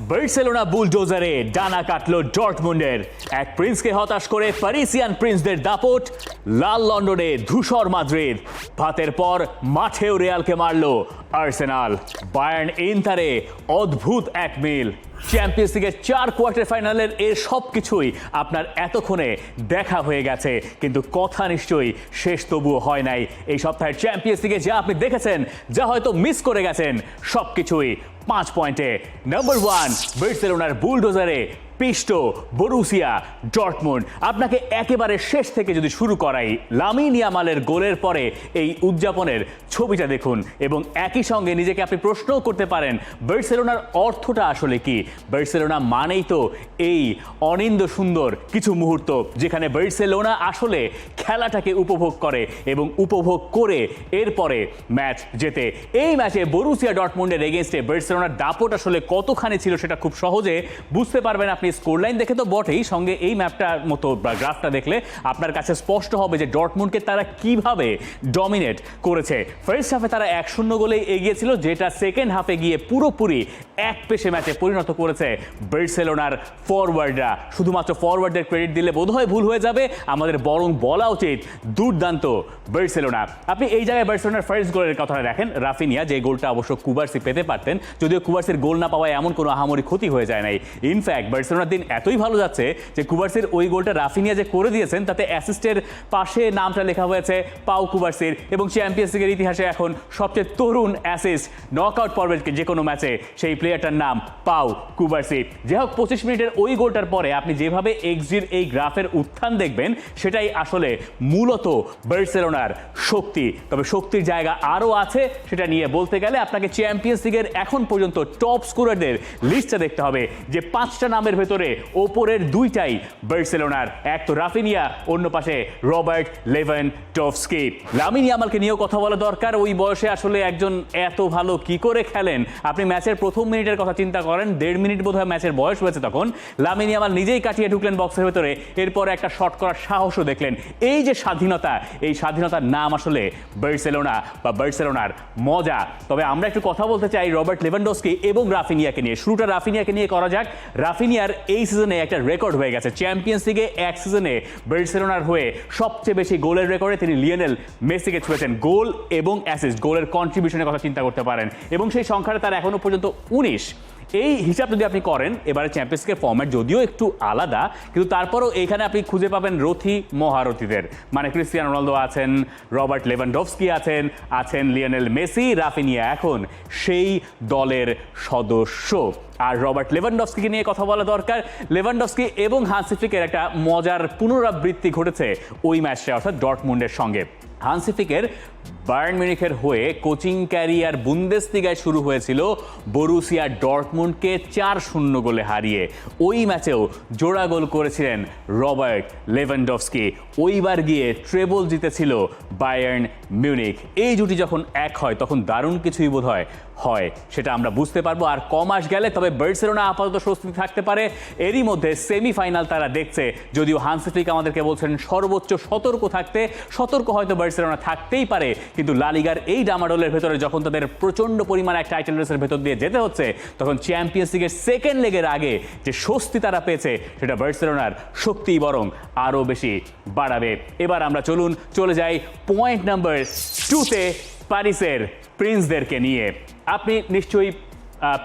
Barcelona বুলডোজারে ডানা কাটল ডর্টমুন্ডের। এক প্রিন্সকে হতাশ করে প্যারিসিয়ান প্রিন্সদের দাপট, লাল লন্ডনে ধূসর মাদ্রিদ। ভাতের পর মাঠেও রেয়ালকে মারল আর্সেনাল। বায়ার্ন ইন্টারে অদ্ভুত এক মিল। চ্যাম্পিয়ন্স লিগের চার কোয়ার্টার ফাইনালের এ সব কিছুই আপনার এতক্ষণে দেখা হয়ে গেছে। কিন্তু কথা নিশ্চয়ই শেষ তবুও হয় নাই এই সপ্তাহের চ্যাম্পিয়ন্স লিগে যা আপনি দেখেছেন, যা হয়তো মিস করে গেছেন সব কিছুই পাঁচ পয়েন্টে নাম্বার ওয়ান বার্সেলোনার বুলডোজারে পিষ্ট, বরুসিয়া, ডর্টমুন্ড। আপনাকে একেবারে শেষ থেকে যদি শুরু করাই, লামিন ইয়ামালের গোলের পরে এই উদযাপনের ছবিটা দেখুন এবং একই সঙ্গে নিজেকে আপনি প্রশ্নও করতে পারেন, বার্সেলোনার অর্থটা আসলে কি? বার্সেলোনা মানেই তো এই অনিন্দ সুন্দর কিছু মুহূর্ত যেখানে বার্সেলোনা আসলে খেলাটাকে উপভোগ করে এবং উপভোগ করে এরপরে ম্যাচ জেতে। এই ম্যাচে বরুসিয়া ডটমুন্ডের এগেনস্টে বার্সেলোনার দাপট আসলে কতখানি ছিল সেটা খুব সহজে বুঝতে পারবেন আপনি স্কোর লাইন দেখে তো বটেই, সঙ্গে এই ম্যাপটার মতো গ্রাফটা দেখলে আপনার কাছে স্পষ্ট হবে যে ডটমুন্ডকে তারা কীভাবে ডমিনেট করেছে। ফার্স্ট হাফে তারা এক শূন্য গোলেই এগিয়েছিল, যেটা সেকেন্ড হাফে গিয়ে পুরোপুরি এক পেশে ম্যাচে পরিণত করেছে বার্সেলোনার ফরওয়ার্ডরা শুধুমাত্র ফরওয়ার্ডের ক্রেডিট দিলে বোধহয় ভুল হয়ে যাবে, আমাদের বরং বলা উচিত দুর্দান্ত বার্সেলোনা। আপনি এই জায়গায় বার্সেলোনার ফার্স্ট গোলের কথাটা দেখেন, রাফিনিয়া যে গোলটা অবশ্য কুবার্সি পেতে পারতেন, যদিও কুবার্সির গোল না পাওয়ায় এমন কোনো আহামরি ক্ষতি হয়ে যায় নাই। ইনফ্যাক্ট বার্সেলোনার দিন এতই ভালো যাচ্ছে যে কুবার্সির ওই গোলটা রাফিনিয়া যে করে দিয়েছেন, তাতে অ্যাসিস্টের পাশে নামটা লেখা হয়েছে পাউ কুবার্সির এবং চ্যাম্পিয়ন্স লিগের ইতিহাসে এখন সবচেয়ে তরুণ অ্যাসিস্ট নক আউট পর্বের যে কোনো ম্যাচে সেই প্লেয়ারটার নাম পাউ কুবার্সি। যে হোক, পঁচিশ মিনিটের ওই গোলটার পরে আপনি যেভাবে এক্সজির এই গ্রাফের উত্থান দেখবেন, সেটাই আসলে মূলত বার্সেলোনার শক্তি। তবে শক্তির জায়গা আরও আছে, সেটা নিয়ে বলতে গেলে আপনাকে চ্যাম্পিয়ন্স লিগের এখন পর্যন্ত টপ স্কোরারদের লিস্টটা দেখতে হবে, যে পাঁচটা নামের ভেতরে ওপরের দুইটাই বার্সেলোনার, এক তো রাফিনিয়া, অন্য পাশে রবার্ট লেভেন টফস্কি লামিন ইয়ামালকে নিয়েও কথা বলা দরকার। ওই বয়সে আসলে একজন এত ভালো কি করে খেলেন? আপনি ম্যাচের প্রথম মিনিটের কথা চিন্তা করেন, দেড় মিনিট বোধহয় ম্যাচের বয়স হয়েছে তখন। লামিন ইয়ামাল নিজেই কাটিয়ে ঢুকলেন বক্সের ভেতরে। এরপরে একটা শট করার সাহসও দেখলেন। এই যে স্বাধীনতা, এই স্বাধীনতার নাম আসলে বার্সেলোনা বা বার্সেলোনার মজা। তবে আমরা একটু কথা বলতে চাই রবার্ট লেভানডোস্কি এবং রাফিনিয়াকে নিয়ে। শুরুটা রাফিনিয়াকে নিয়ে করা যাক। রাফিনিয়ার এই সিজনে একটা রেকর্ড হয়ে গেছে। চ্যাম্পিয়ন্স লিগে এক সিজনে বার্সেলোনার হয়ে সবচেয়ে বেশি গোলের রেকর্ডে তিনি লিওনেল মেসিকে ছুঁয়েছেন। গোল এবং অ্যাসিস্ট গোলের কন্ট্রিবিউশনের কথা চিন্তা করতে পারেন। এবং সেই সংখ্যাটা তার এখনও পর্যন্ত উনিশ। এই হিসাব যদি আপনি করেন, এবারে চ্যাম্পিয়ন্স লিগের ফর্ম্যাট যদিও একটু আলাদা, কিন্তু তারপরও এখানে আপনি খুঁজে পাবেন রথি মহারথীদের। মানে ক্রিস্টিয়ানো রোনালদো আছেন, রবার্ট লেভানডভস্কি আছেন আছেন লিওনেল মেসি, রাফিনিয়া এখন সেই দলের সদস্য। আর রবার্ট লেভানডস্কিকে নিয়ে কথা বলা দরকার। লেভানডস্কি এবং হানসিফিকের একটা মজার পুনরাবৃত্তি ঘটেছে ওই ম্যাচে, অর্থাৎ ডটমুন্ডের সঙ্গে। হানসিফিকের বায়ার্ন মিউনিখের হয়ে কোচিং ক্যারিয়ার বুন্দেসলিগায় শুরু হয়েছিল বরুসিয়া ডর্টমুন্ডকে চার শূন্য গোলে হারিয়ে। ওই ম্যাচেও জোড়া গোল করেছিলেন রবার্ট লেভেনডফস্কি। ওইবার গিয়ে ট্রেবল জিতেছিল বায়ার্ন মিউনিক এই জুটি যখন এক হয়, তখন দারুণ কিছুই বোধ হয় হয়, সেটা আমরা বুঝতে পারব। আর কমাস গেলে, তবে বার্সেলোনা আপাতত স্বস্তি থাকতে পারে। এরই মধ্যে সেমিফাইনাল তারা দেখছে। যদিও হানসিফিক আমাদেরকে বলছেন সর্বোচ্চ সতর্ক থাকতে। সতর্ক হয়তো বার্সেলোনা থাকতেই পারে কিন্তু লালিগার এই ডামাডোলের ভেতরে যখন তাদের প্রচণ্ড পরিমাণ এক টাইটেল রেসের ভেতর দিয়ে যেতে হচ্ছে, তখন চ্যাম্পিয়ন্স লিগের সেকেন্ড লেগের আগে যে স্বস্তি তারা পেয়েছে, সেটা বার্সেলোনার শক্তি বরং আরও বেশি বাড়াবে। এবার আমরা চলুন, চলে যাই পয়েন্ট নাম্বার টুতে প্যারিসের প্রিন্সদেরকে নিয়ে। আপনি নিশ্চয়ই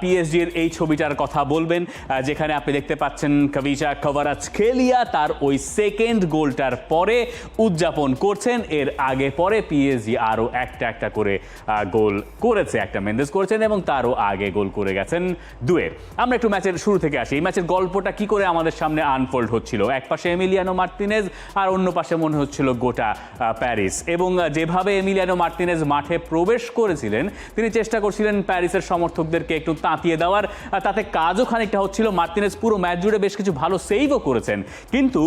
পিএসজির এই ছবিটার কথা বলবেন যেখানে আপনি দেখতে পাচ্ছেন কবিচা কভারাজ খেলিয়া তার ওই সেকেন্ড গোলটার পরে উদযাপন করছেন। এর আগে পরে পিএসজি আরও একটা একটা করে গোল করেছে, একটা মেন্দেজ করেছেন এবং তারও আগে গোল করে গেছেন দুয়ে আমরা একটু ম্যাচের শুরু থেকে আসি। এই ম্যাচের গল্পটা কি করে আমাদের সামনে আনফোল্ড হচ্ছিল? এক পাশে এমিলিয়ানো মার্তিনেজ আর অন্য পাশে মনে হচ্ছিল গোটা প্যারিস এবং যেভাবে এমিলিয়ানো মার্তিনেজ মাঠে প্রবেশ করেছিলেন, তিনি চেষ্টা করছিলেন প্যারিসের সমর্থকদেরকে একটু তাঁতিয়ে দেওয়ার তাতে কাজও খানিকটা হচ্ছিল। মার্তিনেস পুরো ম্যাচ জুড়ে বেশ কিছু ভালো সেভও করেছেন। কিন্তু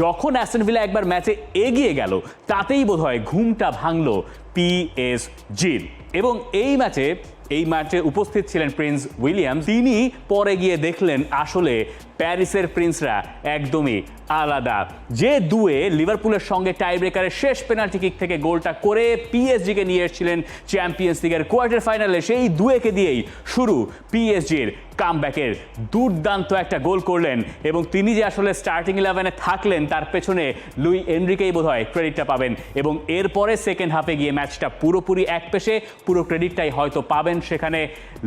যখন অ্যাসেনভিলা একবার ম্যাচে এগিয়ে গেল, তাতেই বোধহয় ঘুমটা ভাঙলো পিএসজির এবং এই ম্যাচে এই ম্যাচে উপস্থিত ছিলেন প্রিন্স উইলিয়াম। তিনি পরে গিয়ে দেখলেন আসলে প্যারিসের প্রিন্সরা একদমই আলাদা। যে দুয়ে লিভারপুলের সঙ্গে টাই ব্রেকারের শেষ পেনাল্টি কিক থেকে গোলটা করে পিএসজিকে নিয়ে এসেছিলেন চ্যাম্পিয়ন্স লিগের কোয়ার্টার ফাইনালে। সেই দুয়েকে দিয়েই শুরু পিএসজির কামব্যাকের দুর্দান্ত একটা গোল করলেন এবং তিনি যে আসলে স্টার্টিং ইলেভেনে থাকলেন, তার পেছনে লুই এনরিকেই বোধ হয় ক্রেডিটটা পাবেন এবং এরপরে সেকেন্ড হাফে গিয়ে ম্যাচটা পুরোপুরি এক পেশে, পুরো ক্রেডিটটাই হয়তো পাবেন সেখানে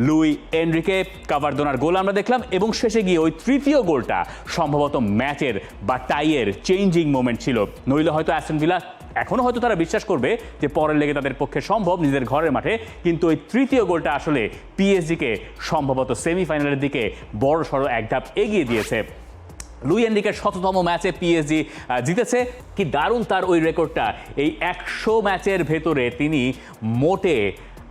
লুই এনরিকে কাভারদোনার গোল আমরা দেখলাম এবং শেষে গিয়ে ওই তৃতীয় গোলটা সম্ভবত ম্যাচের বা টাইয়ের চেঞ্জিং মোমেন্ট ছিল। নইলে হয়তো অ্যাস্টন ভিলা এখনও হয়তো তারা বিশ্বাস করবে যে পরের লেগে তাদের পক্ষে সম্ভব নিজেদের ঘরের মাঠে, কিন্তু ওই তৃতীয় গোলটা আসলে পিএসজিকে সম্ভবত সেমিফাইনালের দিকে বড় সড়ো এক ধাপ এগিয়ে দিয়েছে। লুই এন্ডিকের শততম ম্যাচে পিএসজি জিতেছে। কি দারুণ তার ওই রেকর্ডটা। এই একশো ম্যাচের ভেতরে তিনি মোটে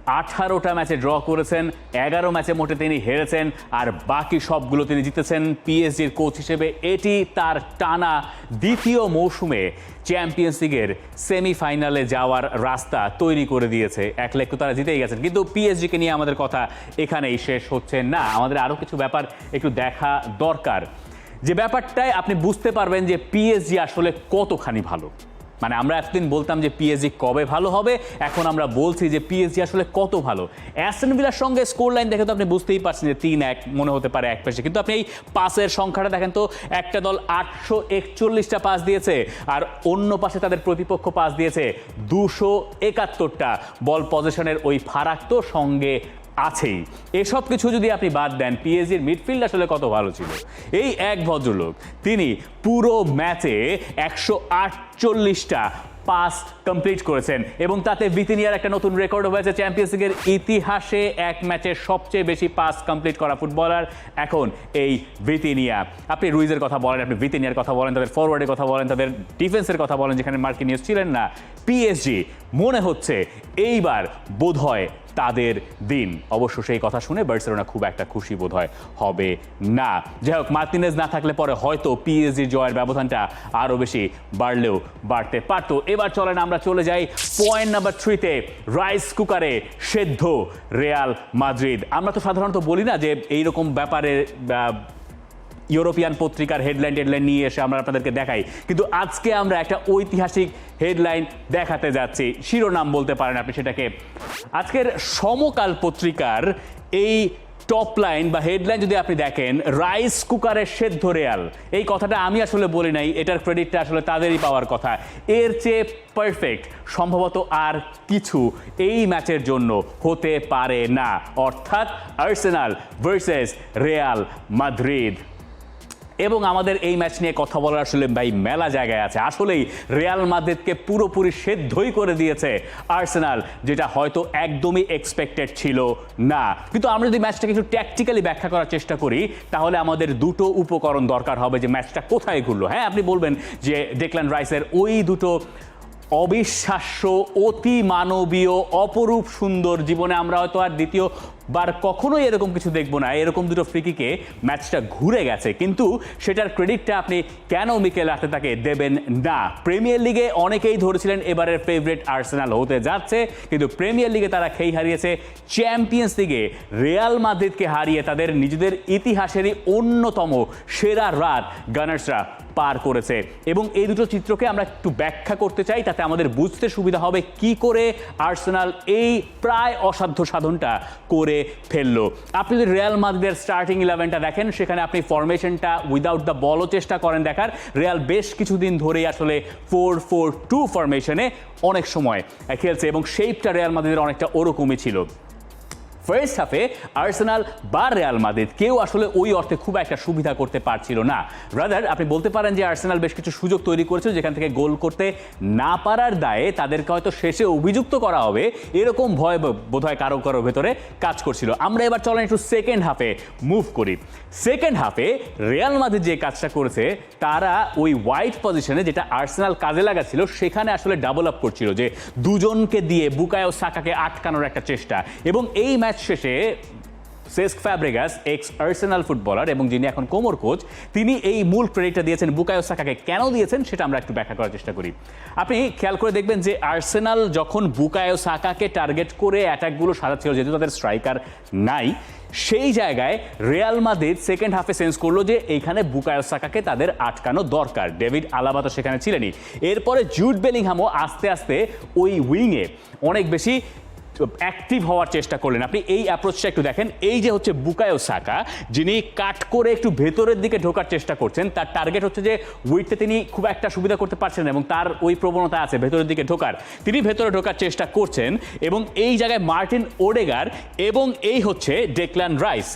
আঠারোটা ম্যাচে ড্র করেছেন, এগারো ম্যাচে মোটে তিনি হেরেছেন, আর বাকি সবগুলো তিনি জিতেছেন পিএসজির কোচ হিসেবে। এটি তার টানা দ্বিতীয় মৌসুমে চ্যাম্পিয়ন্স লিগের সেমিফাইনালে যাওয়ার রাস্তা তৈরি করে দিয়েছে। এক লেখ তো তারা জিতেই গেছেন। কিন্তু পিএসজিকে নিয়ে আমাদের কথা এখানেই শেষ হচ্ছে না। আমাদের আরও কিছু ব্যাপার একটু দেখা দরকার। যে ব্যাপারটায় আপনি বুঝতে পারবেন যে পিএসজি আসলে কতখানি ভালো। মানে আমরা এতদিন বলতাম যে পিএসজি কবে ভালো হবে, এখন আমরা বলছি যে পিএসজি আসলে কত ভালো। অ্যাস্টন ভিলার সঙ্গে স্কোর লাইন দেখে তো আপনি বুঝতেই পারছেন যে তিন এক মনে হতে পারে এক পাশে। কিন্তু আপনি এই পাসের সংখ্যাটা দেখেন তো, একটা দল আটশো একচল্লিশটা পাস দিয়েছে, আর অন্য পাশে তাদের প্রতিপক্ষ পাস দিয়েছে দুশো একাত্তরটা। বল পজিশনের ওই ফারাক তো সঙ্গে আছেই। এসব কিছু যদি আপনি বাদ দেন পিএসজির মিডফিল্ড আসলে কত ভালো ছিল। এই এক ভদ্রলোক, তিনি পুরো ম্যাচে একশো আটচল্লিশটা পাস কমপ্লিট করেছেন এবং তাতে বিতিনিয়ার একটা নতুন রেকর্ড হয়েছে চ্যাম্পিয়ন্স লিগের ইতিহাসে। এক ম্যাচে সবচেয়ে বেশি পাস কমপ্লিট করা ফুটবলার এখন এই বিতিনিয়া আপনি রুইজের কথা বলেন, আপনি বিতিনিয়ার কথা বলেন, তাদের ফরওয়ার্ডের কথা বলেন, তাদের ডিফেন্সের কথা বলেন, যেখানে মার্কিনিয়াস ছিলেন না। পিএসজি মনে হচ্ছে এইবার বোধ হয় তাদের দিন। অবশ্য সেই কথা শুনে বার্সেলোনা খুব একটা খুশি বোধ হয় হবে না। যাই হোক, মার্তিনেজ না থাকলে পরে হয়তো পিএসজি জয়ের ব্যবধানটা আরও বেশি বাড়লেও বাড়তে পারত। এবার চলেন আমরা চলে যাই পয়েন্ট নাম্বার থ্রিতে রাইস কুকারে সেদ্ধ রেয়াল মাদ্রিদ আমরা তো সাধারণত বলি না যে এইরকম ব্যাপারে ইউরোপিয়ান পত্রিকার হেডলাইন টেডলাইন নিয়ে এসে আমরা আপনাদেরকে দেখাই। কিন্তু আজকে আমরা একটা ঐতিহাসিক হেডলাইন দেখাতে যাচ্ছি। শিরোনাম বলতে পারেন আপনি সেটাকে। আজকের সমকাল পত্রিকার এই টপ লাইন বা হেডলাইন যদি আপনি দেখেন রাইস কুকারের সেদ্ধ রেয়াল। এই কথাটা আমি আসলে বলি নাই, এটার ক্রেডিটটা আসলে তাদেরই পাওয়ার কথা। এর চেয়ে পারফেক্ট সম্ভবত আর কিছু এই ম্যাচের জন্য হতে পারে না। অর্থাৎ আর্সেনাল ভার্সেস রেয়াল মাদ্রিদ এবং আমাদের এই ম্যাচ নিয়ে কথা বলার আসলে ভাই মেলা জায়গায় আছে। আসলেই রিয়াল মাদ্রিদকে পুরোপুরি সেদ্ধই করে দিয়েছে আর্সেনাল যেটা হয়তো একদমই এক্সপেক্টেড ছিল না। কিন্তু আমরা যদি ম্যাচটাকে একটু ট্যাকটিক্যালি ব্যাখ্যা করার চেষ্টা করি, তাহলে আমাদের দুটো উপকরণ দরকার হবে যে ম্যাচটা কোথায় ঘুরলো। হ্যাঁ আপনি বলবেন যে ডেকলান রাইসের ওই দুটো অবিশ্বাস্য অতি মানবীয় অপরূপ সুন্দর জীবনে আমরা হয়তো আর দ্বিতীয় বার কখনোই এরকম কিছু দেখব না। এরকম দুটো ফ্রিকিকে ম্যাচটা ঘুরে গেছে। কিন্তু সেটার ক্রেডিটটা আপনি কেন মিকেল তাকে দেবেন না? প্রিমিয়ার লিগে অনেকেই ধরেছিলেন এবারের ফেভারিট আর্সেনাল হতে যাচ্ছে। কিন্তু প্রিমিয়ার লিগে তারা খেই হারিয়েছে। চ্যাম্পিয়ন্স লিগে রিয়াল মাদ্রিদকে হারিয়ে তাদের নিজেদের ইতিহাসেরই অন্যতম সেরা রাত গানার্সরা পার করেছে। এবং এই দুটো চিত্রকে আমরা একটু ব্যাখ্যা করতে চাই, তাতে আমাদের বুঝতে সুবিধা হবে কি করে আর্সেনাল এই প্রায় অসাধ্য সাধনটা করে ফেলল। আপনি যদি রিয়াল মাদ্রিদের স্টার্টিং ইলেভেনটা দেখেন, সেখানে আপনি ফরমেশনটা উইদাউট দ্য বলও চেষ্টা করেন দেখার। রিয়াল বেশ কিছুদিন ধরেই আসলে ফোর ফোর টু ফরমেশনে অনেক সময় খেলছে এবং শেপটা রিয়াল মাদ্রিদের অনেকটা ওরকমই ছিল। ফার্স্ট হাফে আর্সেনাল বা রেয়াল মাদ্রিদ কেউ আসলে ওই অর্থে খুব একটা সুবিধা করতে পারছিল না। রাদার আপনি বলতে পারেন যে আর্সেনাল বেশ কিছু সুযোগ তৈরি করেছিল যেখান থেকে গোল করতে না পারার দায়ে তাদেরকে হয়তো শেষে অভিযুক্ত করা হবে। এরকম ভয় বোধহয় কারও কারও ভেতরে কাজ করছিল। আমরা এবার চলেন একটু সেকেন্ড হাফে মুভ করি। সেকেন্ড হাফে রিয়াল মাদ্রিদ যে কাজটা করেছে, তারা ওই হোয়াইট পজিশনে যেটা আর্সেনাল কাজে লাগাচ্ছিল, সেখানে আসলে ডাবল আপ করছিল যে দুজনকে দিয়ে বুকায়ো সাকাকে আটকানোর একটা চেষ্টা। এবং এই ম্যাচ শেষে Cesc Fabregas ex Arsenal footballer এবং যিনি এখন কোমর কোচ, তিনি এই মূল ক্রেডিটটা দিয়েছেন বুকায়ো সাকাকে। কেন দিয়েছেন সেটা আমরা একটু ব্যাখ্যা করার চেষ্টা করি। আপনি খেয়াল করে দেখবেন যে আর্সেনাল যখন বুকায়ো সাকাকে টার্গেট করে অ্যাটাকগুলো সাজাচ্ছিল, যেহেতু তাদের স্ট্রাইকার নাই, সেই জায়গায় রিয়াল মাদ্রিদ সেকেন্ড হাফে সেন্স করল যে এইখানে বুকায়ো সাকাকে তাদের আটকানো দরকার। ডেভিড আলাবা তো সেখানে ছিলেনই। এরপরে জুট বেলিংহামও আস্তে আস্তে ওই উইংয়ে অনেক বেশি অ্যাক্টিভ হওয়ার চেষ্টা করলেন। আপনি এই অ্যাপ্রোচটা একটু দেখেন। এই যে হচ্ছে বুকায়ো সাকা, যিনি কাট করে একটু ভেতরের দিকে ঢোকার চেষ্টা করছেন, তার টার্গেট হচ্ছে যে উইথে তিনি খুব একটা সুবিধা করতে পারছেন এবং তার ওই প্রবণতা আছে ভেতরের দিকে ঢোকার। তিনি ভেতরে ঢোকার চেষ্টা করছেন এবং এই জায়গায় মার্টিন ওডেগার এবং এই হচ্ছে ডেকলান রাইস।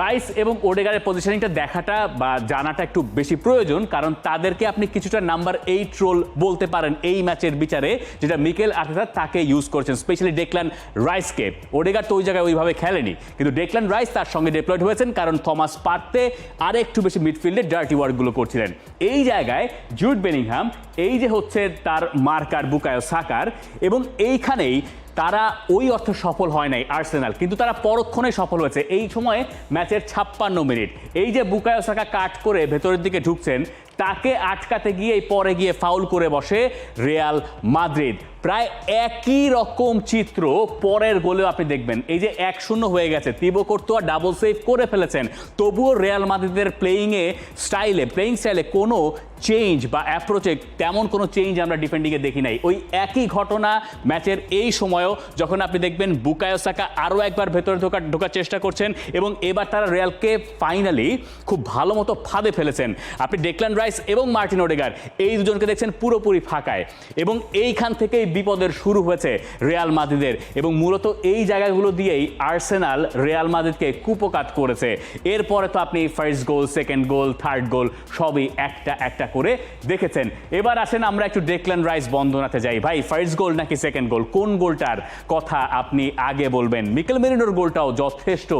রাইস এবং ওডেগারের পজিশনিংটা দেখাটা বা জানাটা একটু বেশি প্রয়োজন, কারণ তাদেরকে আপনি কিছুটা নাম্বার এইট রোল বলতে পারেন এই ম্যাচের বিচারে, যেটা মিকেল আর্টেটা তাকে ইউজ করছেন স্পেশালি ডেকলান রাইসকে। ওডেগার তো ওই জায়গায় ওইভাবে খেলেনি, কিন্তু ডেকলান রাইস তার সঙ্গে ডিপ্লয়েড হয়েছেন, কারণ থমাস পার্তে আর একটু বেশি মিডফিল্ডে ডার্টি ওয়ার্কগুলো করছিলেন। এই জায়গায় জুট বেনিংহাম, এই যে হচ্ছে তার মার্কার বুকায়ো সাকার, এবং এইখানেই তারা ওই অর্থ সফল হয় নাই আর্সেনাল, কিন্তু তারা পরক্ষণে সফল হয়েছে। এই সময়ে ম্যাচের ছাপ্পান্ন মিনিট। এই যে বুকায়ো সাকা কাট করে ভেতরের দিকে ঢুকছেন, তাকে আটকাতে গিয়ে পরে গিয়ে ফাউল করে বসে রিয়াল মাদ্রিদ। প্রায় একই রকম চিত্র পরের গোলেও আপনি দেখবেন। এই যে এক শূন্য হয়ে গেছে তিবো কোর্তোয়া ডাবল সেভ করে ফেলেছেন। তবুও রিয়াল মাদ্রিদের প্লেয়িংয়ে স্টাইলে প্লেয়িং স্টাইলে কোনো চেঞ্জ বা অ্যাপ্রোচে তেমন কোনো চেঞ্জ আমরা ডিফেন্ডিংয়ে দেখি নাই। ওই একই ঘটনা ম্যাচের এই সময়ও যখন আপনি দেখবেন বুকায়ো সাকা আরও একবার ভেতরে ঢোকার ঢোকার চেষ্টা করছেন এবং এবার তারা রিয়ালকে ফাইনালি খুব ভালো মতো ফাঁদে ফেলেছেন। আপনি ডেকলান রাইস এবং মার্টিন ওডেগার এই দুজনকে দেখছেন পুরোপুরি ফাঁকায় এবং এইখান থেকেই বিপদের শুরু হয়েছে রিয়াল মাদ্রিদের এবং মূলত এই জায়গাগুলো দিয়েই আর্সেনাল রিয়াল মাদ্রিদকে কুপকাত করেছে। এরপরে তো আপনি first goal second goal third goal সবই একটা একটা করে দেখেছেন। এবার আসেন আমরা একটু ডেকলান রাইস বন্ধনাতে যাই। ভাই ফার্স্ট গোল নাকি সেকেন্ড গোল কোন গোলটার কথা আপনি আগে বলবেন? মিকেল মেরিনোর গোলটাও যথেষ্ট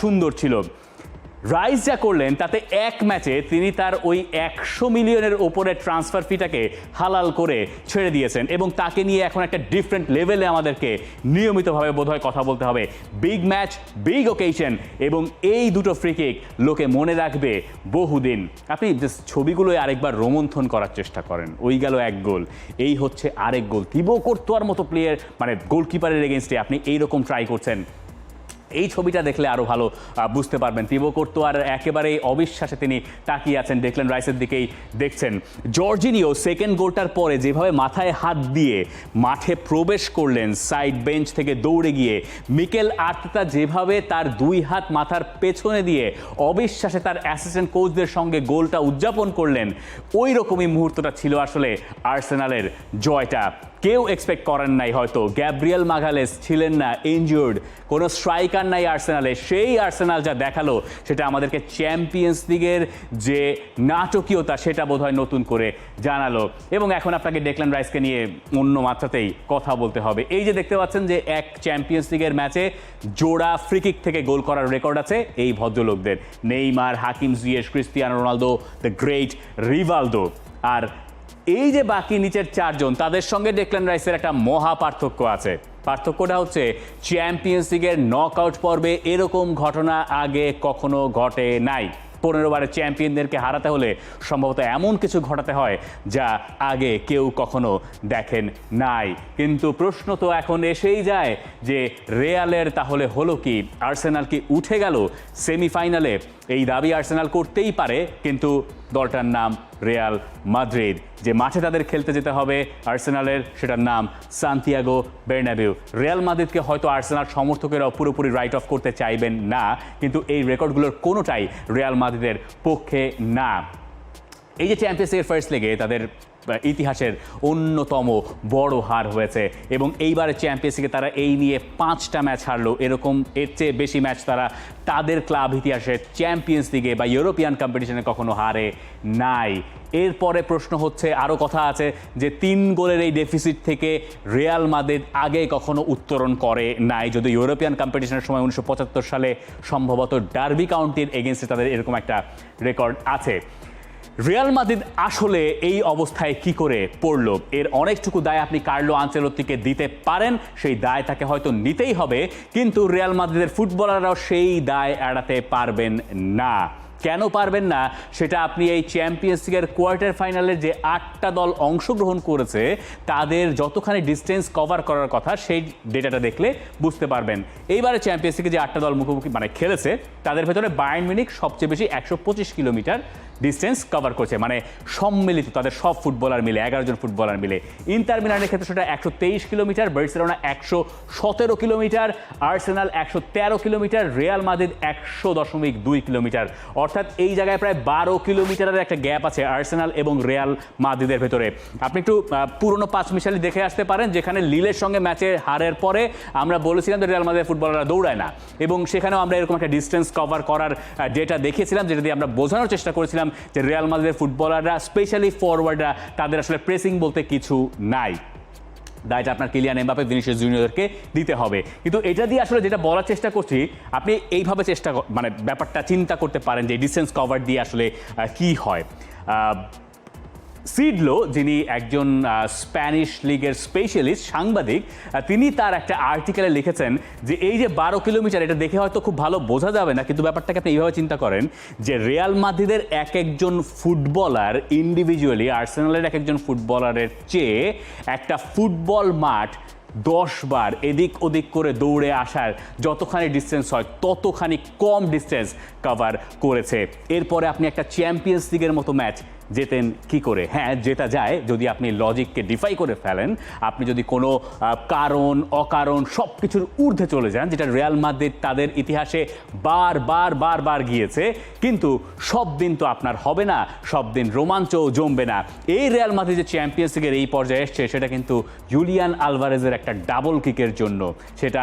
সুন্দর ছিল। রাইস যা করলেন, তাতে এক ম্যাচে তিনি তার ওই একশো মিলিয়নের ওপরে ট্রান্সফার ফিটাকে হালাল করে ছেড়ে দিয়েছেন এবং তাকে নিয়ে এখন একটা ডিফারেন্ট লেভেলে আমাদেরকে নিয়মিতভাবে বোধহয় কথা বলতে হবে। বিগ ম্যাচ বিগ ওকেশন এবং এই দুটো ফ্রিকিক লোকে মনে রাখবে বহুদিন। আপনি জাস্ট ছবিগুলোই আরেকবার রোমন্থন করার চেষ্টা করেন। ওই গেল এক গোল। এই হচ্ছে আরেক গোল। তিবো করতোয়ার মতো প্লেয়ার মানে গোলকিপারের এগেনস্টে আপনি এইরকম ট্রাই করছেন। এই ছবিটা দেখলে আরও ভালো বুঝতে পারবেন। তিবো আর একেবারেই অবিশ্বাসে তিনি তাকিয়ে আছেন দেখলেন রাইসের দিকেই দেখছেন। জর্জিনিও সেকেন্ড গোলটার পরে যেভাবে মাথায় হাত দিয়ে মাঠে প্রবেশ করলেন সাইড বেঞ্চ থেকে দৌড়ে গিয়ে মিকেল আর্তেতা যেভাবে তার দুই হাত মাথার পেছনে দিয়ে অবিশ্বাসে তার অ্যাসিস্ট্যান্ট কোচদের সঙ্গে গোলটা উদযাপন করলেন, ওই রকমই মুহূর্তটা ছিল আসলে আর্সেনালের জয়টা। কেউ এক্সপেক্ট করেন নাই হয়তো। গ্যাব্রিয়েল মাগালেস ছিলেন না ইনজুর্ড কোনো স্ট্রাইকার নাই আর্সেনালে। সেই আর্সেনাল যা দেখাল, সেটা আমাদেরকে চ্যাম্পিয়ন্স লিগের যে নাটকীয়তা, সেটা বোধহয় নতুন করে জানালো। এবং এখন আপনাকে ডেকলান রাইসকে নিয়ে অন্য মাত্রাতেই কথা বলতে হবে। এই যে দেখতে পাচ্ছেন যে এক চ্যাম্পিয়ন্স লিগের ম্যাচে জোড়া ফ্রিকিক থেকে গোল করার রেকর্ড আছে এই ভদ্রলোকদের। Neymar, Hakim, Ziyech Cristiano Ronaldo the great Rivaldo আর এই যে বাকি নিচের চারজন, তাদের সঙ্গে ডেকলান রাইসের একটা মহা পার্থক্য আছে। পার্থক্যটা হচ্ছে চ্যাম্পিয়ন্স লিগের নক আউট পর্বে এরকম ঘটনা আগে কখনো ঘটে নাই। পনেরো বারের চ্যাম্পিয়নদেরকে হারাতে হলে সম্ভবত এমন কিছু ঘটাতে হয় যা আগে কেউ কখনো দেখেন নাই। কিন্তু প্রশ্ন তো এখন এসেই যায় যে রেয়ালের তাহলে হলো কি? আর্সেনাল কি উঠে গেল সেমিফাইনালে? এই দাবি আর্সেনাল করতেই পারে, কিন্তু দলটার নাম রিয়াল মাদ্রিদ। যে মাঠে তাদের খেলতে যেতে হবে আর্সেনালের, সেটার নাম সান্তিয়াগো বের্নাবিউ। রিয়াল মাদ্রিদকে হয়তো আর্সেনাল সমর্থকেরাও পুরোপুরি রাইট অফ করতে চাইবেন না, কিন্তু এই রেকর্ডগুলোর কোনোটাই রিয়াল মাদ্রিদের পক্ষে না। এই যে চ্যাম্পিয়ন্স লিগের ফার্স্ট লেগে তাদের ইতিহাসের অন্যতম বড় হার হয়েছে। এবং এইবারে চ্যাম্পিয়ন্স লিগে তারা এই নিয়ে পাঁচটা ম্যাচ হারলো। এরকম এর চেয়ে বেশি ম্যাচ তারা তাদের ক্লাব ইতিহাসে চ্যাম্পিয়ন্স লিগে বা ইউরোপিয়ান কম্পিটিশনে কখনো হারে নাই। এরপরে প্রশ্ন হচ্ছে আরও কথা আছে যে তিন গোলের এই ডেফিসিট থেকে রিয়াল মাদ্রিদ আগে কখনো উত্তরণ করে নাই। যদি ইউরোপিয়ান কম্পিটিশনের সময় উনিশশো পঁচাত্তর সালে সম্ভবত ডার্বি কাউন্টির এগেনস্টে তাদের এরকম একটা রেকর্ড আছে। রিয়াল মাদ্রিদ আসলে এই অবস্থায় কি করে পড়ল? এর অনেকটুকু দায় আপনি কার্লো আঞ্চলতিকে দিতে পারেন, সেই দায় তাকে হয়তো নিতেই হবে, কিন্তু রিয়াল মাদ্রিদের ফুটবলাররাও সেই দায় এড়াতে পারবেন না। কেন পারবেন না, সেটা আপনি এই চ্যাম্পিয়ন্স লিগের কোয়ার্টার ফাইনালের যে আটটা দল অংশগ্রহণ করেছে, তাদের যতখানি ডিস্টেন্স কভার করার কথা, সেই ডেটাটা দেখলে বুঝতে পারবেন। এইবারে চ্যাম্পিয়ন্স লিগে যে আটটা দল মুখোমুখি মানে খেলেছে, তাদের ভেতরে বায়ার্ন মিউনিক সবচেয়ে বেশি একশো পঁচিশ কিলোমিটার ডিস্টেন্স কভার করছে মানে সম্মিলিত, তাদের সব ফুটবলার মিলে, এগারো জন ফুটবলার মিলে। ইন্টার মিলানের ক্ষেত্রে সেটা একশো তেইশ কিলোমিটার বার্সেলোনা একশো সতেরো কিলোমিটার আর্সেনাল একশো তেরো কিলোমিটার রিয়াল মাদ্রিদ একশো দশমিক দুই কিলোমিটার। অর্থাৎ এই জায়গায় প্রায় বারো কিলোমিটারের একটা গ্যাপ আছে আর্সেনাল এবং রিয়াল মাদ্রিদের ভেতরে। আপনি একটু পুরনো পাঁচ মিশালি দেখে আসতে পারেন, যেখানে লিলের সঙ্গে ম্যাচে হারের পরে আমরা বলেছিলাম যে রিয়াল মাদ্রিদের ফুটবলাররা দৌড়ায় না। এবং সেখানেও আমরা এরকম একটা ডিস্টেন্স কভার করার ডেটা দেখিয়েছিলাম, যেটা দিয়ে আমরা বোঝানোর চেষ্টা করেছিলাম যে রিয়াল মাদ্রিদের ফুটবলাররা স্পেশালি ফরওয়ার্ডরা তাদের আসলে প্রেসিং বলতে কিছু নাই। দায়টা আপনার কিলিয়ান এমবাপে ভিনিসিয়াস জুনিয়রকে দিতে হবে। কিন্তু এটা দিয়ে আসলে যেটা বলার চেষ্টা করছি, আপনি এইভাবে চেষ্টা মানে ব্যাপারটা চিন্তা করতে পারেন যে ডিস্টেন্স কভার দিয়ে আসলে কি হয়। সিডলো, যিনি একজন স্প্যানিশ লিগের স্পেশালিস্ট, সাংবাদিক তিনি তার একটা আর্টিকেলে লিখেছেন যে এই যে বারো কিলোমিটার, এটা দেখে হয়তো খুব ভালো বোঝা যাবে না, কিন্তু ব্যাপারটাকে আপনি এইভাবে চিন্তা করেন যে রিয়াল মাদ্রিদের এক একজন ফুটবলার ইন্ডিভিজুয়ালি আর্সেনালের এক একজন ফুটবলারের চেয়ে একটা ফুটবল মাঠ দশ বার এদিক ওদিক করে দৌড়ে আসার যতখানি ডিস্টেন্স হয়, ততখানি কম ডিস্টেন্স কভার করেছে। এরপরে আপনি একটা চ্যাম্পিয়ন্স লিগের মতো ম্যাচ জেতেন কি করে? হ্যাঁ জেতা যায় যদি আপনি লজিককে ডিফাই করে ফেলেন, আপনি যদি কোনো কারণ, অকারণ সব কিছুর ঊর্ধ্বে চলে যান, যেটা রিয়াল মাদ্রিদ তাদের ইতিহাসে বার বার বার বার গিয়েছে, কিন্তু সব দিন তো আপনার হবে না, সব দিন রোমাঞ্চও জমবে না। এই রিয়াল মাদ্রিদ যে চ্যাম্পিয়ন্স লিগের এই পর্যায়ে এসছে, সেটা কিন্তু জুলিয়ান আলভারেজের একটা ডাবল কিকের জন্য। সেটা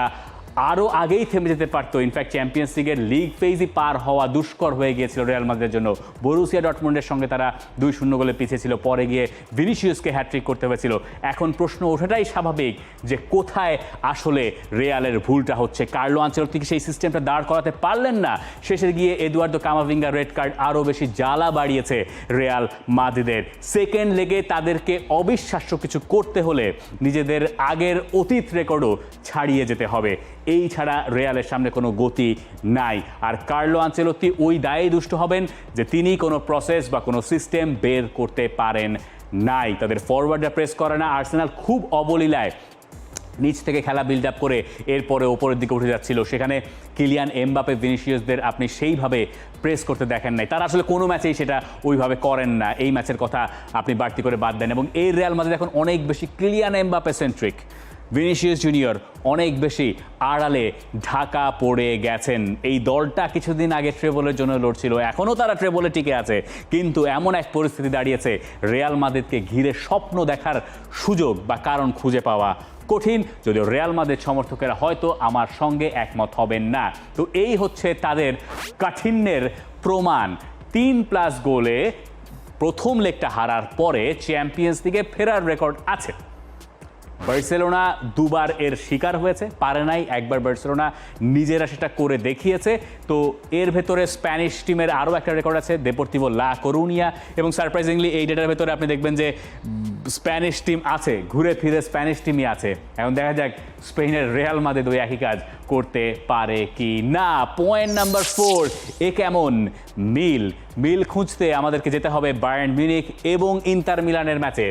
আরও আগেই থেমে যেতে পারতো। ইনফ্যাক্ট চ্যাম্পিয়ন্স লিগের লিগ ফেজই পার হওয়া দুষ্কর হয়ে গিয়েছিল রিয়াল মাদ্রিদের জন্য। বরুসিয়া ডটমন্ডের সঙ্গে তারা দুই শূন্য গোলে পিছিয়ে ছিল। পরে গিয়ে ভিনিসিয়াসকে হ্যাট্রিক করতে হয়েছিল। এখন প্রশ্ন ওঠাটাই স্বাভাবিক যে কোথায় আসলে রেয়ালের ভুলটা হচ্ছে। কার্লো আঞ্চলিক সেই সিস্টেমটা দাঁড় করাতে পারলেন না? শেষে গিয়ে এদুয়ার্দো কামাভিঙ্গা রেড কার্ড আরও বেশি জ্বালা বাড়িয়েছে রেয়াল মাদ্রিদের সেকেন্ড লেগে তাদেরকে অবিশ্বাস্য কিছু করতে হলে নিজেদের আগের অতীত রেকর্ডও ছাড়িয়ে যেতে হবে। এই ছাড়া রেয়ালের সামনে কোনো গতি নাই। আর কার্লো আঞ্চেলত্তি ওই দায়ে দুষ্ট হবেন যে তিনি কোনো প্রসেস বা কোনো সিস্টেম বের করতে পারেন নাই। তাদের ফরওয়ার্ডরা প্রেস করে না। আর্সেনাল খুব অবলীলায় নিচ থেকে খেলা বিল্ড আপ করে এরপরে ওপরের দিকে উঠে যাচ্ছিল। সেখানে কিলিয়ান এমবাপে ভিনিসিয়াসদের আপনি সেইভাবে প্রেস করতে দেখেন নাই। তারা আসলে কোনো ম্যাচেই সেটা ওইভাবে করেন না। এই ম্যাচের কথা আপনি বাড়তি করে বাদ দেন। এবং এই রিয়াল মাদ্রিদ এখন অনেক বেশি Kylian Mbappe centric Vinicius junior অনেক বেশি আড়ালে ঢাকা পড়ে গেছেন। এই দলটা কিছুদিন আগে ট্রেবলের জন্য লড়ছিল, এখনও তারা ট্রেবলে টিকে আছে। কিন্তু এমন এক পরিস্থিতি দাঁড়িয়েছে রিয়াল মাদ্রিদকে ঘিরে স্বপ্ন দেখার সুযোগ বা কারণ খুঁজে পাওয়া কঠিন। যদিও রিয়াল মাদ্রিদ সমর্থকেরা হয়তো আমার সঙ্গে একমত হবেন না। তো এই হচ্ছে তাদের কাঠিন্যের প্রমাণ। তিন প্লাস গোলে প্রথম লেগটা হারার পরে চ্যাম্পিয়ন্স লিগে ফেরার রেকর্ড আছে। বার্সেলোনা দুবার এর শিকার হয়েছে, পারে নাই, একবার বার্সেলোনা নিজেরা সেটা করে দেখিয়েছে। তো এর ভেতরে স্প্যানিশ টিমের আরও একটা রেকর্ড আছে দেপোর্তিভো লা করুনিয়া এবং সারপ্রাইজিংলি এই ডেটার ভেতরে আপনি দেখবেন যে স্প্যানিশ টিম আছে, ঘুরে ফিরে স্প্যানিশ টিমই আছে। এখন দেখা যাক স্পেনের রেয়াল মাদে ওই একই কাজ করতে পারে কি না। পয়েন্ট নাম্বার ফোর এ কেমন? মিল মিল খুঁজতে আমাদেরকে যেতে হবে বায়ার্ন মিউনিক এবং ইন্টার মিলানের ম্যাচে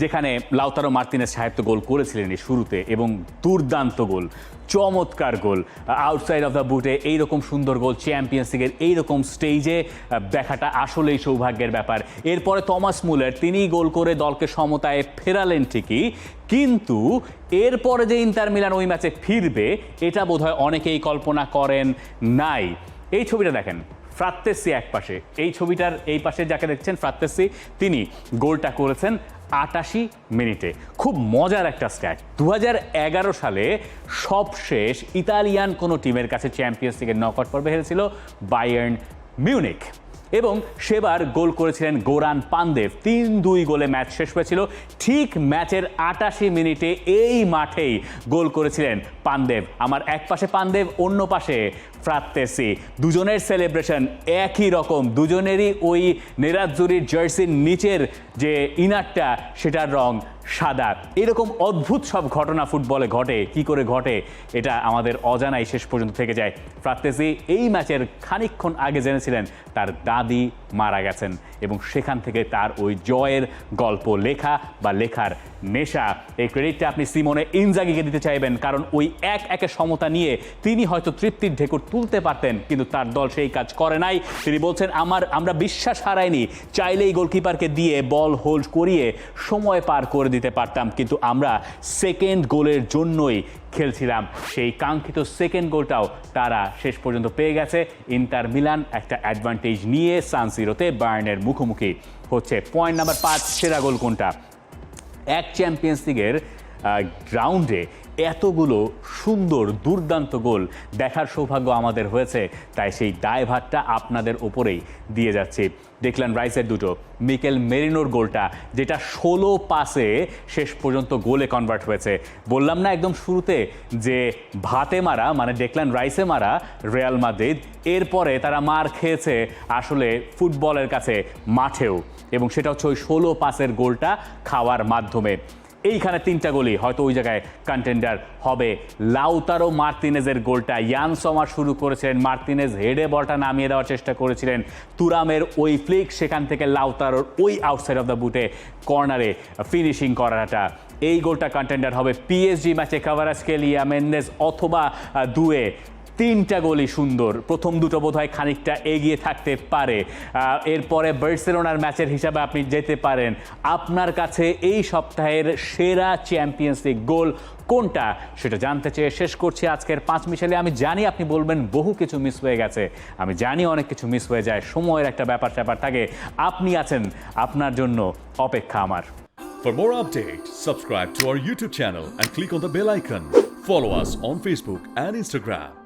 যেখানে লাউতারো মার্তিনেস সাহেব গোল করেছিলেন এই শুরুতে, এবং দুর্দান্ত গোল, চমৎকার গোল, আউটসাইড অফ দ্য বুটে এইরকম সুন্দর গোল চ্যাম্পিয়ন্স লিগের এইরকম স্টেজে দেখাটা আসলেই সৌভাগ্যের ব্যাপার। এরপরে থমাস মুলার তিনি গোল করে দলকে সমতায় ফেরালেন ঠিকই, কিন্তু এরপরে যে ইন্টার মিলান ওই ম্যাচে ফিরবে, এটা বোধহয় অনেকেই কল্পনা করেন নাই। এই ছবিটা দেখেন। ফ্রাত্তেসি এক পাশে। এই ছবিটার এই পাশে যাকে দেখছেন, ফ্রাত্তেসি, তিনি গোলটা করেছেন আটাশি মিনিটে। খুব মজার একটা স্ট্যাট দু হাজার এগারো সালে সবশেষ ইতালিয়ান কোনো টিমের কাছে চ্যাম্পিয়ন্স লিগের নকআউট পর্বে হেরেছিল বায়ার্ন মিউনিক এবং সেবার গোল করেছিলেন গোরান পান্দেভ তিন দুই গোলে ম্যাচ শেষ হয়েছিল। ঠিক ম্যাচের আটাশি মিনিটে এই মাঠেই গোল করেছিলেন পান্দেব। আমার এক পাশে পান্দেব, অন্য পাশে ফ্রাত্তেসি। দুজনের সেলিব্রেশন একই রকম। দুজনেরই ওই নেরাজুরির জার্সির নিচের যে ইনারটা সেটার রং সাদা। এরকম অদ্ভুত সব ঘটনা ফুটবলে ঘটে। কি করে ঘটে? এটা আমাদের অজানাই শেষ পর্যন্ত থেকে যায়। ফ্রাত্তেসি এই ম্যাচের খানিকক্ষণ আগে জেনেছিলেন তার দাদি মারা গেছেন এবং সেখান থেকে তার ওই জয়ের গল্প লেখা বা লেখার নেশা। এই ক্রেডিটটা আপনি সিমনে ইনজাগিকে দিতে চাইবেন, কারণ ওই এক একে সমতা নিয়ে তিনি হয়তো তৃপ্তির ঢেকুর তুলতে পারতেন, কিন্তু তার দল সেই কাজ করে নাই। তিনি বলছেন, আমার, আমরা বিশ্বাস হারাইনি, চাইলেই গোলকিপারকে দিয়ে বল হোল্ড করিয়ে সময় পার করে দিতে পারতাম, কিন্তু আমরা সেকেন্ড গোলের জন্যই খেলছিলাম। সেই কাঙ্ক্ষিত সেকেন্ড গোলটাও তারা শেষ পর্যন্ত পেয়ে গেছে। ইন্টার মিলান একটা অ্যাডভান্টেজ নিয়ে সানসিরোতে বায়ার্নের মুখোমুখি হচ্ছে। পয়েন্ট নাম্বার পাঁচ সেরা গোল কোনটা? এক চ্যাম্পিয়ন্স লিগের গ্রাউন্ডে এতগুলো সুন্দর, দুর্দান্ত গোল দেখার সৌভাগ্য আমাদের হয়েছে। তাই সেই দায়ভারটা আপনাদের ওপরেই দিয়ে যাচ্ছি। দেখলেন রাইসের দুটো। মিকেল মেরিনোর গোলটা, যেটা ষোলো পাসে শেষ পর্যন্ত গোলে কনভার্ট হয়েছে। বললাম না একদম শুরুতে যে ভাতে মারা মানে দেখলেন রাইসে মারা রিয়াল মাদ্রিদ এরপরে তারা মার খেয়েছে আসলে ফুটবলের কাছে মাঠেও। এবং সেটা হচ্ছে ওই ষোলো পাসের গোলটা খাওয়ার মাধ্যমে। এইখানে তিনটা গোলই। হয়তো ওই জায়গায় কন্টেন্ডার হবে। লাউতারো মার্তিনেজের গোলটা। ইয়ান সমার শুরু করেছিলেন। মার্তিনেজ হেডে বলটা নামিয়ে দেওয়ার চেষ্টা করেছিলেন। তুরামের ওই ফ্লিক সেখান থেকে লাউতারোর ওই আউটসাইড অফ দ্য বুটে কর্নারে ফিনিশিং করাটা। এই গোলটা কন্টেন্ডার হবে। পিএসজি ম্যাচে কাভারাজ কেলিয়া মেন্দেস অথবা দুয়ে। তিনটা গোলই সুন্দর। প্রথম দুটো বোধহয় খানিকটা এগিয়ে থাকতে পারে। এরপরে বার্সেলোনার ম্যাচের হিসাবে আপনি যেতে পারেন। আপনার কাছে এই সপ্তাহের সেরা চ্যাম্পিয়ন্স লিগ গোল কোনটা? সেটা জানতে চেয়ে শেষ করছি আজকের পাঁচ মিশালে আমি জানি আপনি বলবেন বহু কিছু মিস হয়ে গেছে। আমি জানি অনেক কিছু মিস হয়ে যায়। সময়ের একটা ব্যাপার স্যাপার থাকে। আপনি আছেন আপনার জন্য অপেক্ষা আমার। For more updates, subscribe to our YouTube channel and click on the bell icon. Follow us on Facebook and Instagram.